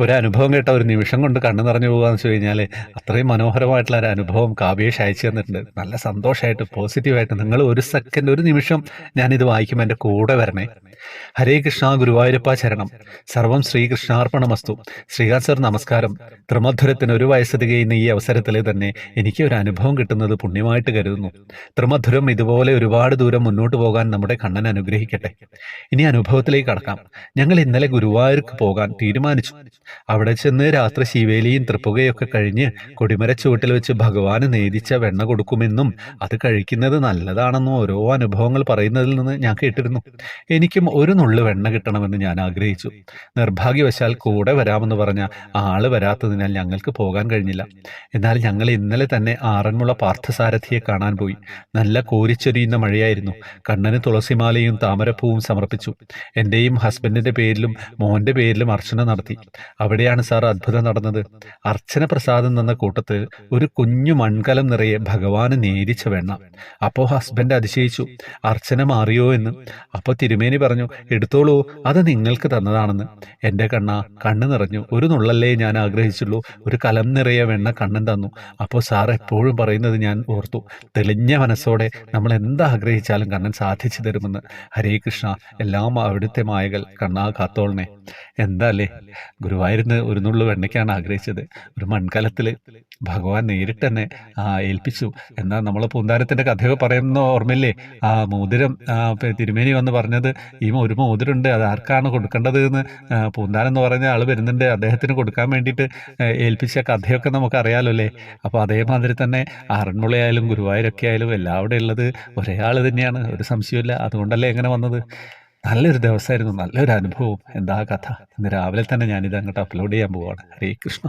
ഒരു അനുഭവം കേട്ട ഒരു നിമിഷം കൊണ്ട് കണ്ണു നിറഞ്ഞു പോകുകയെന്ന് വെച്ച് കഴിഞ്ഞാൽ അത്രയും മനോഹരമായിട്ടുള്ള ഒരു അനുഭവം കാവ്യേഷ് അയച്ചു തന്നിട്ടുണ്ട് നല്ല സന്തോഷമായിട്ട് പോസിറ്റീവായിട്ട് നിങ്ങൾ ഒരു സെക്കൻഡ് ഒരു നിമിഷം ഞാനിത് വായിക്കുമ്പോൾ എന്റെ കൂടെ വരണേ. ഹരേ കൃഷ്ണ ഗുരുവായൂരപ്പ ചരണം സർവം ശ്രീകൃഷ്ണാർപ്പണമസ്തു. ശ്രീകാന്ത് സർ നമസ്കാരം. ത്രിമധുരത്തിന് ഒരു വയസ്സ് തികയുന്ന ഈ അവസരത്തിൽ തന്നെ എനിക്ക് ഒരു അനുഭവം കിട്ടുന്നത് പുണ്യമായിട്ട് കരുതുന്നു. ത്രിമധുരം ഇതുപോലെ ഒരുപാട് ദൂരം മുന്നോട്ട് പോകാൻ നമ്മുടെ കണ്ണൻ അനുഗ്രഹിക്കട്ടെ. ഇനി അനുഭവത്തിലേക്ക് കടക്കാം. ഞങ്ങൾ ഇന്നലെ ഗുരുവായൂർക്ക് പോകാൻ തീരുമാനിച്ചു. അവിടെ ചെന്ന് രാത്രി ശിവേലിയും തൃപ്പുകയൊക്കെ കഴിഞ്ഞ് കൊടിമര ചുവട്ടിൽ വെച്ച് ഭഗവാന് നേദിച്ച വെണ്ണ കൊടുക്കുമെന്നും അത് കഴിക്കുന്നത് നല്ലതാണെന്നും ഓരോ അനുഭവങ്ങൾ പറയുന്നതിൽ നിന്ന് ഞാൻ കേട്ടിരുന്നു. എനിക്കും ഒരു നുള്ളു വെണ്ണ കിട്ടണമെന്ന് ഞാൻ ആഗ്രഹിച്ചു. നിർഭാഗ്യവശാൽ കൂടെ വരാമെന്ന് പറഞ്ഞ ആൾ വരാത്തതിനാൽ ഞങ്ങൾക്ക് പോകാൻ കഴിഞ്ഞില്ല. എന്നാൽ ഞങ്ങൾ ഇന്നലെ തന്നെ ആറന്മുള പാർത്ഥസാരഥിയെ കാണാൻ പോയി. നല്ല കോരിച്ചൊരിയുന്ന മഴയായിരുന്നു. കണ്ണന് തുളസിമാലയും താമരപ്പൂവും സമർപ്പിച്ചു. എന്റെയും ഹസ്ബൻഡിന്റെ പേരിലും മോന്റെ പേരിലും അർച്ചന നടത്തി. അവിടെയാണ് സാർ അത്ഭുതം നടന്നത്. അർച്ചന പ്രസാദം തന്ന കൂട്ടത്തിൽ ഒരു കുഞ്ഞു മൺകലം നിറയെ ഭഗവാന് നേരിച്ച വെണ്ണ. അപ്പോൾ ഹസ്ബൻഡ് അതിശയിച്ചു. അർച്ചന മാറിയോ എന്ന്. അപ്പോൾ തിരുമേനി പറഞ്ഞു എടുത്തോളൂ അത് നിങ്ങൾക്ക് തന്നതാണെന്ന്. എന്റെ കണ്ണ കണ്ണ് നിറഞ്ഞു. ഒരു നുള്ളല്ലേ ഞാൻ ആഗ്രഹിച്ചുള്ളൂ. ഒരു കലം നിറയെ വെണ്ണ കണ്ണൻ തന്നു. അപ്പോൾ സാർ എപ്പോഴും പറയുന്നത് ഞാൻ ഓർത്തു. തെളിഞ്ഞ മനസ്സോടെ നമ്മൾ എന്താഗ്രഹിച്ചാലും കണ്ണൻ സാധിച്ചു തരുമെന്ന്. ഹരേ കൃഷ്ണ എല്ലാം അവിടുത്തെ മായകൾ. കണ്ണാ കാത്തോളണേ. എന്താ അല്ലേ ഗുരുവായൂരിന് ഒരു നുള്ളു വെണ്ണയ്ക്കാണ് ആഗ്രഹിച്ചത്. ഒരു മൺകലത്തിൽ ഭഗവാൻ നേരിട്ട് തന്നെ ആ, ഏൽപ്പിച്ചു. എന്നാൽ നമ്മൾ പൂന്താരത്തിന്റെ കഥയൊക്കെ പറയുന്ന ഓർമ്മയില്ലേ? ആ മോതിരം തിരുമേനി വന്ന് പറഞ്ഞത് ഈ ഒരു മോതിരമുണ്ട് അത് ആർക്കാണ് കൊടുക്കേണ്ടത്? എന്ന് പൂന്താരം എന്ന് പറഞ്ഞ ആൾ വരുന്നുണ്ട്. അദ്ദേഹത്തിന് കൊടുക്കാൻ വേണ്ടിയിട്ട് ഏൽപ്പിച്ച കഥയൊക്കെ നമുക്ക് അറിയാമല്ലോ അല്ലേ? അപ്പോൾ അതേമാതിരി തന്നെ ആറന്മുളയായാലും ഗുരുവായൂരൊക്കെ ആയാലും എല്ലാവിടെ ഉള്ളത് ഒരേ ആൾ തന്നെയാണ്. ഒരു സംശയമില്ല അതുകൊണ്ടല്ലേ എങ്ങനെ വന്നത്? നല്ലൊരു ദിവസമായിരുന്നു. നല്ലൊരു അനുഭവം. എന്താ കഥ? ഇന്ന് രാവിലെ തന്നെ ഞാനിത് അങ്ങോട്ട് അപ്ലോഡ് ചെയ്യാൻ പോവാണ്. ഹരേ കൃഷ്ണ.